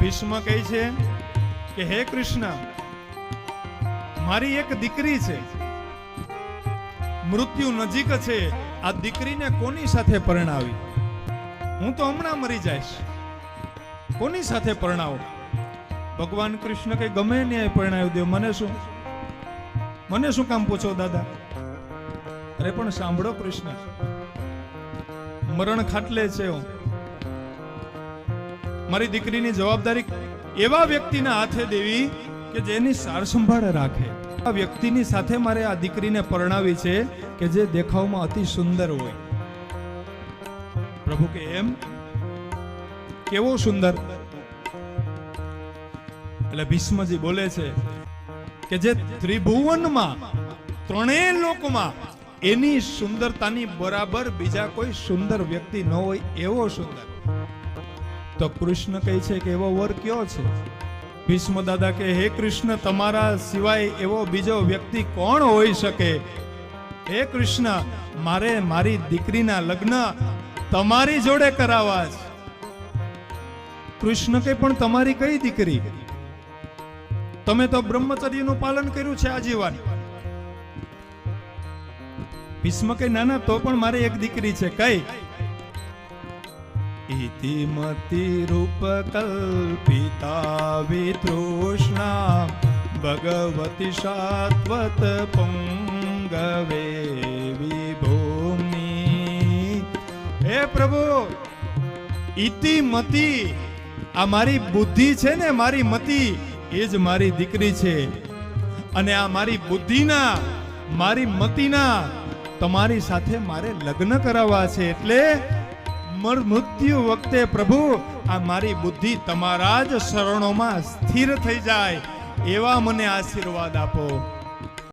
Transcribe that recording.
ભીષ્મ કહે છે કે, હે કૃષ્ણ, મારી એક દીકરી છે. મૃત્યુ નજીક છે. આ દીકરીને કોની સાથે પરણાવી? હું તો હમણાં મરી જઈશ. કોની સાથે પરણાવો? ભગવાન કૃષ્ણ કઈ ગમે ન્યાય પરણાવી દે. મને શું? મને શું કામ પૂછો, દાદા? અરે, પણ સાંભળો કૃષ્ણ. મરણ ખાટલે છે હું. મારી દીકરીની જવાબદારી એવા વ્યક્તિના હાથે દેવી કે જેની સાર સંભાળ રાખે. આ વ્યક્તિની સાથે મારે આ દીકરીને પરણાવી છે કે જે દેખાવમાં અતિ સુંદર હોય. પ્રભુ કે એમ? કેવો સુંદર? એટલે ભીષ્મજી બોલે છે કે જે ત્રિભુવનમાં ત્રણેય લોકમાં એની સુંદરતાની બરાબર બીજા કોઈ સુંદર વ્યક્તિ ન હોય એવો સુંદર. તો કૃષ્ણ કહે છે કે એવો વર કયો છે? ભીષ્મ દાદા કે હે કૃષ્ણ, તમારા સિવાય એવો બીજો વ્યક્તિ કોણ હોઈ શકે? હે કૃષ્ણ, મારે મારી દીકરીના લગ્ન તમારી જોડે કરાવવા છે. કૃષ્ણ કે પણ તમારી કઈ દીકરી? તમે તો બ્રહ્મચર્યનું પાલન કર્યું છે આજીવન. ભીષ્મ કે ના ના, તો પણ મારી એક દીકરી છે. કઈ? કલ્પિતા વિતૃષ્ણા ભગવતી સાત્વત પંગવે વિભૂમિ હે પ્રભુ ઇતિમતિ આ મારી બુદ્ધિ છે ને મારી મતિ એ જ મારી દીકરી છે અને આ મારી બુદ્ધિના મારી મતિના તમારી સાથે મારે લગ્ન કરાવવા છે એટલે મૃત્યુ વખતે પ્રભુ, આ મારી બુદ્ધિ તમારા જ શરણોમાં સ્થિર થઈ જાય, એવા મને આશીર્વાદ આપો.